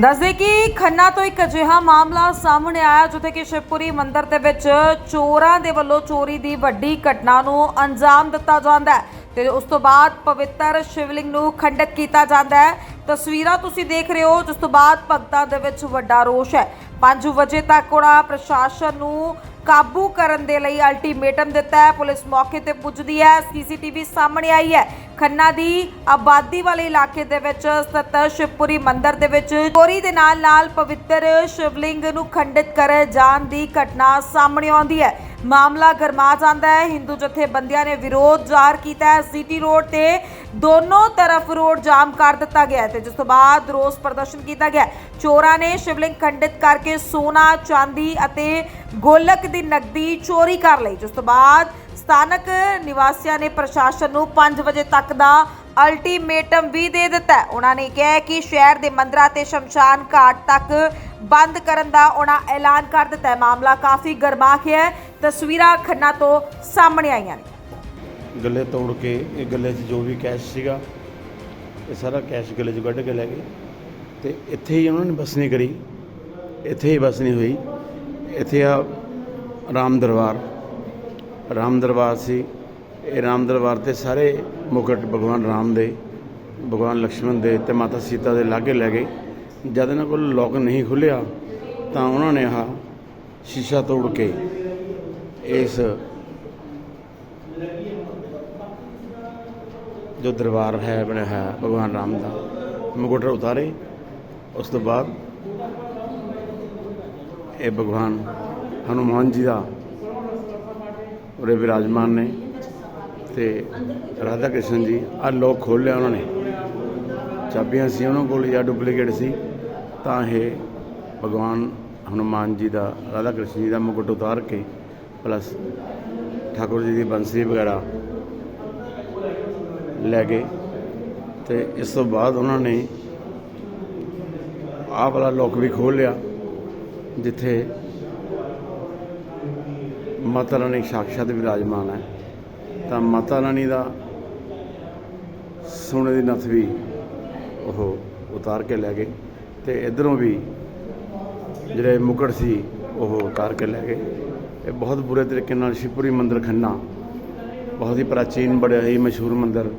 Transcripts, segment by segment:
ਦੱਸਦੇ ਕਿ ਖੰਨਾ ਤੋਂ ਇੱਕ ਅਜਿਹਾ ਮਾਮਲਾ ਸਾਹਮਣੇ ਆਇਆ, ਜਿੱਥੇ ਕਿ ਸ਼ਿਵਪੁਰੀ ਮੰਦਿਰ ਦੇ ਵਿੱਚ ਚੋਰਾਂ ਦੇ ਵੱਲੋਂ ਚੋਰੀ ਦੀ ਵੱਡੀ ਘਟਨਾ ਨੂੰ ਅੰਜਾਮ ਦਿੱਤਾ ਜਾਂਦਾ ਹੈ ਤੇ ਉਸ ਤੋਂ ਬਾਅਦ ਪਵਿੱਤਰ ਸ਼ਿਵਲਿੰਗ ਨੂੰ ਖੰਡਿਤ ਕੀਤਾ ਜਾਂਦਾ ਹੈ। ਤਸਵੀਰਾਂ ਤੁਸੀਂ ਦੇਖ ਰਹੇ ਹੋ, ਜਿਸ ਤੋਂ ਬਾਅਦ ਭਗਤਾਂ ਦੇ ਵਿੱਚ ਵੱਡਾ ਰੋਸ਼ ਹੈ। 5 ਵਜੇ ਤੱਕ ਉਹਨਾਂ ਪ੍ਰਸ਼ਾਸਨ ਨੂੰ ਕਾਬੂ ਕਰਨ ਦੇ ਲਈ ਅਲਟੀਮੇਟਮ ਦਿੱਤਾ ਹੈ। ਪੁਲਿਸ ਮੌਕੇ ਤੇ ਪੁੱਜਦੀ ਹੈ। ਸੀਸੀਟੀਵੀ ਸਾਹਮਣੇ ਆਈ ਹੈ। ਖੰਨਾ ਦੀ ਆਬਾਦੀ ਵਾਲੇ ਇਲਾਕੇ ਦੇ ਵਿੱਚ ਸਥਿਤ ਸ਼ਿਵਪੁਰੀ ਮੰਦਿਰ ਦੇ ਵਿੱਚ ਚੋਰੀ ਦੇ ਨਾਲ ਨਾਲ ਪਵਿੱਤਰ ਸ਼ਿਵਲਿੰਗ ਨੂੰ ਖੰਡਿਤ ਕਰੇ ਜਾਣ ਦੀ ਘਟਨਾ ਸਾਹਮਣੇ ਆਉਂਦੀ ਹੈ। ਮਾਮਲਾ ਗਰਮਾ ਜਾਂਦਾ ਹੈ। ਹਿੰਦੂ ਜਥੇਬੰਦੀਆਂ ਨੇ ਵਿਰੋਧ ਜ਼ਾਹਰ ਕੀਤਾ ਹੈ। ਸਿਟੀ ਰੋਡ ਤੇ ਦੋਨੋਂ ਤਰਫ ਰੋਡ ਜਾਮ ਕਰ ਦਿੱਤਾ ਗਿਆ ਹੈ ਤੇ ਜਿਸ ਤੋਂ ਬਾਅਦ ਰੋਸ ਪ੍ਰਦਰਸ਼ਨ ਕੀਤਾ ਗਿਆ ਚੋਰਾਂ ਨੇ ਸ਼ਿਵਲਿੰਗ ਖੰਡਿਤ ਕਰਕੇ ਸੋਨਾ, ਚਾਂਦੀ ਅਤੇ ਗੋਲਕ ਦੀ ਨਕਦੀ ਚੋਰੀ ਕਰ ਲਈ। ਜਿਸ ਤੋਂ ਬਾਅਦ ਸਥਾਨਕ ਨਿਵਾਸੀਆਂ ਨੇ ਪ੍ਰਸ਼ਾਸਨ ਨੂੰ 5 ਵਜੇ ਤੱਕ ਦਾ ਅਲਟੀਮੇਟਮ ਵੀ ਦੇ ਦਿੱਤਾ ਉਹਨਾਂ ਨੇ ਕਿਹਾ ਕਿ ਸ਼ਹਿਰ ਦੇ ਮੰਦਰਾਂ ਤੇ ਸ਼ਮਸ਼ਾਨ ਘਾਟ ਤੱਕ ਬੰਦ ਕਰਨ ਦਾ ਉਹਨਾਂ ਐਲਾਨ ਕਰ ਦਿੱਤਾ ਹੈ। ਮਾਮਲਾ ਕਾਫੀ ਗਰਮਾ ਗਿਆ ਹੈ। ਤਸਵੀਰਾਂ ਖੰਨਾ ਤੋਂ ਸਾਹਮਣੇ ਆਈਆਂ ਨੇ। ਗੱਲੇ ਤੋੜ ਕੇ, ਇਹ ਗੱਲੇ 'ਚ ਜੋ ਵੀ ਕੈਸ਼ ਸੀਗਾ, ਇਹ ਸਾਰਾ ਕੈਸ਼ ਗੱਲੇ 'ਚ ਕੱਢ ਕੇ ਲੈ ਗਏ। ਤੇ ਇੱਥੇ ਹੀ ਉਹਨਾਂ ਨੇ ਬਸਣੀ ਕਰੀ। ਇੱਥੇ ਹੀ ਬਸਣੀ ਹੋਈ। ਇੱਥੇ ਆ ਰਾਮ ਦਰਬਾਰ। ਰਾਮ ਦਰਬਾਰ ਸੀ। ਇਹ ਰਾਮ ਦਰਬਾਰ ਤੇ ਸਾਰੇ ਮੁਕਟ ਭਗਵਾਨ ਰਾਮ ਦੇ, ਭਗਵਾਨ ਲਕਸ਼ਮਣ ਦੇ ਤੇ ਮਾਤਾ ਸੀਤਾ ਦੇ ਲਾਗੇ ਲੈ ਗਏ। ਜਦ ਇਹਨਾਂ ਕੋਲ ਲੋਕ ਨਹੀਂ ਖੁੱਲਿਆ, ਤਾਂ ਉਹਨਾਂ ਨੇ ਆਹ ਸ਼ੀਸ਼ਾ ਤੋੜ ਕੇ ਇਸ ਜੋ ਦਰਬਾਰ ਹੈ ਬਣਿਆ ਹੈ, ਭਗਵਾਨ ਰਾਮ ਦਾ ਮੁਕਟ ਉਤਾਰੇ। ਉਸ ਤੋਂ ਬਾਅਦ ਇਹ ਭਗਵਾਨ ਹਨੂਮਾਨ ਜੀ ਦਾ ਉਰੇ ਵਿਰਾਜਮਾਨ ਨੇ ਤੇ ਰਾਧਾ ਕ੍ਰਿਸ਼ਨ ਜੀ ਆ ਲੋਕ ਖੋਲ੍ਹ ਲਿਆ ਉਹਨਾਂ ਨੇ। ਚਾਬੀਆਂ ਸੀ ਉਹਨਾਂ ਕੋਲ, ਜਾਂ ਡੁਪਲੀਕੇਟ ਸੀ। ਤਾਂ ਇਹ ਭਗਵਾਨ ਹਨੂਮਾਨ ਜੀ ਦਾ, ਰਾਧਾ ਕ੍ਰਿਸ਼ਨ ਜੀ ਦਾ ਮੁਕਟ ਉਤਾਰ ਕੇ ਪਲੱਸ ਠਾਕੁਰ ਜੀ ਦੀ ਬੰਸਰੀ ਵਗੈਰਾ ਲੈ ਗਏ। ਤੇ ਇਸ ਤੋਂ ਬਾਅਦ ਉਹਨਾਂ ਨੇ ਆਹ ਵਾਲਾ ਲੋਕ ਵੀ ਖੋਲ੍ਹ ਲਿਆ, ਜਿੱਥੇ ਮਾਤਾ ਰਾਣੀ ਸਾਕਸ਼ਾਤ ਵਿਰਾਜਮਾਨ ਹੈ। ਤਾਂ ਮਾਤਾ ਰਾਣੀ ਦਾ ਸੋਨੇ ਦੀ ਨਥ ਵੀ ਉਹ ਉਤਾਰ ਕੇ ਲੈ ਗਏ ਤੇ ਇਧਰੋਂ ਵੀ ਜਿਹੜੇ ਮੁਕਟ ਸੀ ਉਹ ਉਤਾਰ ਕੇ ਲੈ ਗਏ। ਇਹ ਬਹੁਤ ਬੁਰੇ ਤਰੀਕੇ ਨਾਲ ਸ਼ਿਵਪੁਰੀ ਮੰਦਿਰ ਖੰਨਾ, ਬਹੁਤ ਹੀ ਪ੍ਰਾਚੀਨ ਬੜਿਆ ਹੀ ਮਸ਼ਹੂਰ ਮੰਦਿਰ,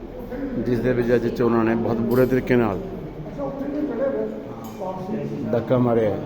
ਜਿਸ ਦੇ ਵਿੱਚ ਅੱਜ ਚੋਰਾਂ ਨੇ ਬਹੁਤ ਬੁਰੇ ਤਰੀਕੇ ਨਾਲ ਧੱਕਾ ਮਾਰਿਆ।